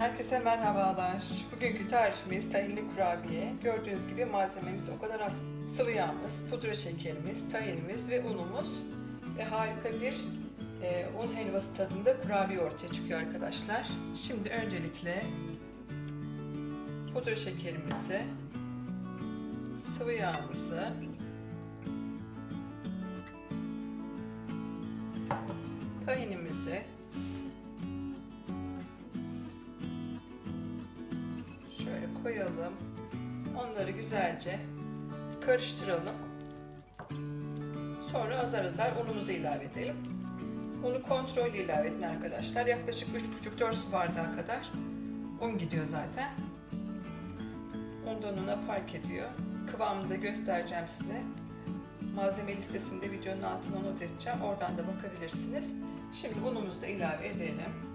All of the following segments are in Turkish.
Herkese merhabalar. Bugünkü tarifimiz tahinli kurabiye. Gördüğünüz gibi malzememiz o kadar az. Sıvı yağımız, pudra şekerimiz, tahinimiz ve unumuz. Ve harika bir e, un helvası tadında kurabiye ortaya çıkıyor arkadaşlar. Şimdi öncelikle pudra şekerimizi, sıvı yağımızı, tahinimizi koyalım. Onları güzelce karıştıralım. Sonra azar azar unumuzu ilave edelim. Unu kontrollü ilave edin arkadaşlar. Yaklaşık 3,5-4 su bardağı kadar un gidiyor zaten. Undan una fark ediyor. Kıvamını da göstereceğim size. Malzeme listesinde videonun altına not edeceğim. Oradan da bakabilirsiniz. Şimdi unumuzu da ilave edelim.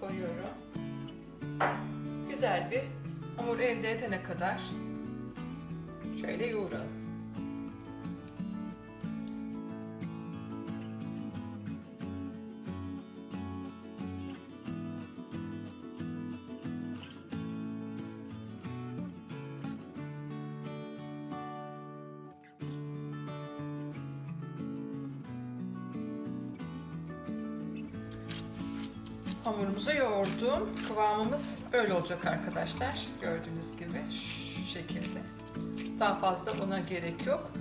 Koyuyorum. Güzel bir hamur elde edene kadar şöyle yoğuralım. Hamurumuzu yoğurdum. Kıvamımız böyle olacak arkadaşlar. Gördüğünüz gibi şu şekilde. Daha fazla una gerek yok.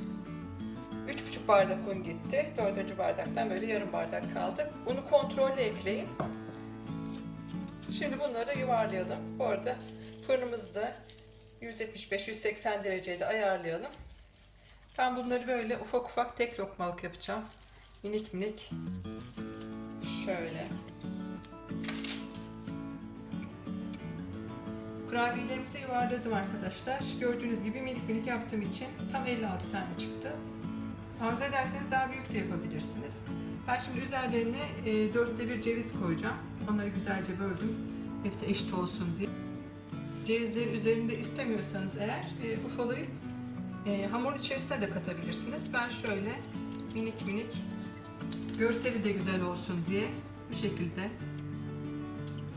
3,5 bardak un gitti. 4. bardaktan böyle yarım bardak kaldı. Unu kontrollü ekleyin. Şimdi bunları yuvarlayalım. Bu arada fırınımızı da 175-180 derecede ayarlayalım. Ben bunları böyle ufak ufak tek lokmalık yapacağım. Minik minik. Şöyle. Kurabiyelerimizi yuvarladım arkadaşlar. Gördüğünüz gibi minik minik yaptığım için tam 56 tane çıktı. Arzu ederseniz daha büyük de yapabilirsiniz. Ben şimdi üzerlerine e, dörtte bir ceviz koyacağım. Onları güzelce böldüm. Hepsi eşit olsun diye. Cevizleri üzerinde istemiyorsanız eğer e, ufalayıp e, hamurun içerisine de katabilirsiniz. Ben şöyle minik minik görseli de güzel olsun diye bu şekilde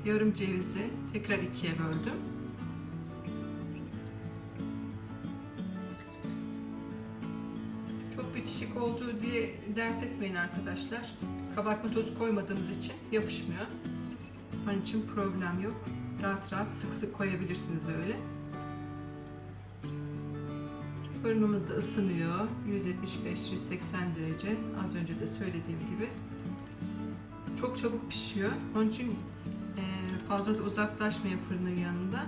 yarım cevizi tekrar ikiye böldüm. Bitişik olduğu diye dert etmeyin arkadaşlar. Kabartma tozu koymadığımız için yapışmıyor. Onun için problem yok. Rahat rahat sık sık koyabilirsiniz böyle. Fırınımız da ısınıyor. 175-180 derece. Az önce de söylediğim gibi. Çok çabuk pişiyor. Onun için fazla da uzaklaşmayın fırının yanında.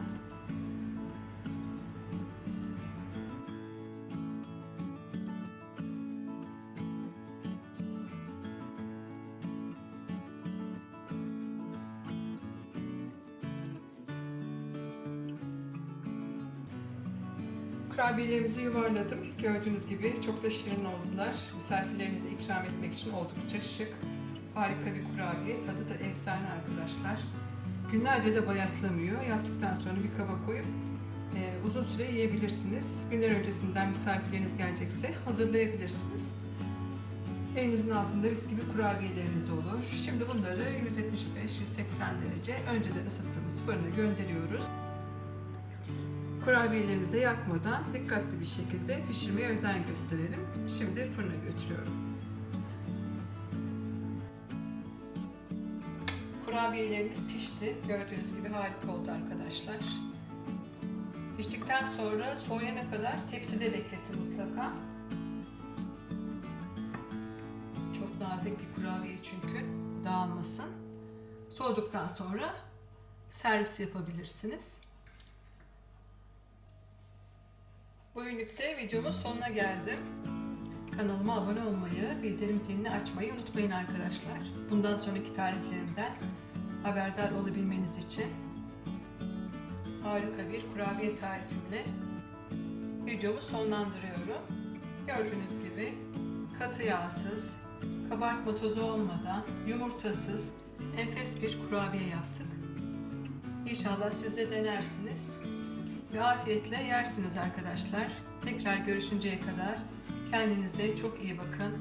Kurabiyelerimizi yuvarladım. Gördüğünüz gibi çok da şirin oldular. Misafirlerinize ikram etmek için oldukça şık. Harika bir kurabiye. Tadı da efsane arkadaşlar. Günlerce de bayatlamıyor. Yaptıktan sonra bir kaba koyup e, uzun süre yiyebilirsiniz. Günler öncesinden misafirleriniz gelecekse hazırlayabilirsiniz. Elinizin altında mis gibi kurabiyeleriniz olur. Şimdi bunları 175-180 derece önceden ısıttığımız fırına gönderiyoruz. Kurabiyelerimizi de yakmadan dikkatli bir şekilde pişirmeye özen gösterelim. Şimdi fırına götürüyorum. Kurabiyelerimiz pişti. Gördüğünüz gibi harika oldu arkadaşlar. Piştikten sonra soğuyana kadar tepside bekletin mutlaka. Çok nazik bir kurabiye çünkü dağılmasın. Soğuduktan sonra servis yapabilirsiniz. Bugünlükte videomun sonuna geldim. Kanalıma abone olmayı, bildirim zilini açmayı unutmayın arkadaşlar. Bundan sonraki tariflerimden haberdar olabilmeniz için harika bir kurabiye tarifimle videomu sonlandırıyorum. Gördüğünüz gibi katı yağsız, kabartma tozu olmadan, yumurtasız, enfes bir kurabiye yaptık. İnşallah siz de denersiniz. Ve afiyetle yersiniz arkadaşlar. Tekrar görüşünceye kadar kendinize çok iyi bakın.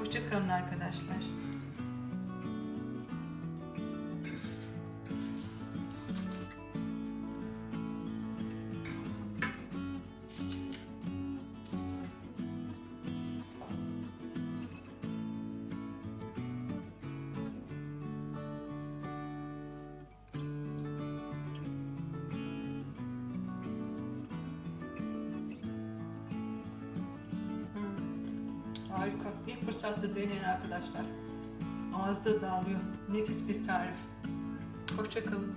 Hoşçakalın arkadaşlar. Harika. İlk fırsatta deneyin arkadaşlar. Ağızda dağılıyor. Nefis bir tarif. Hoşçakalın.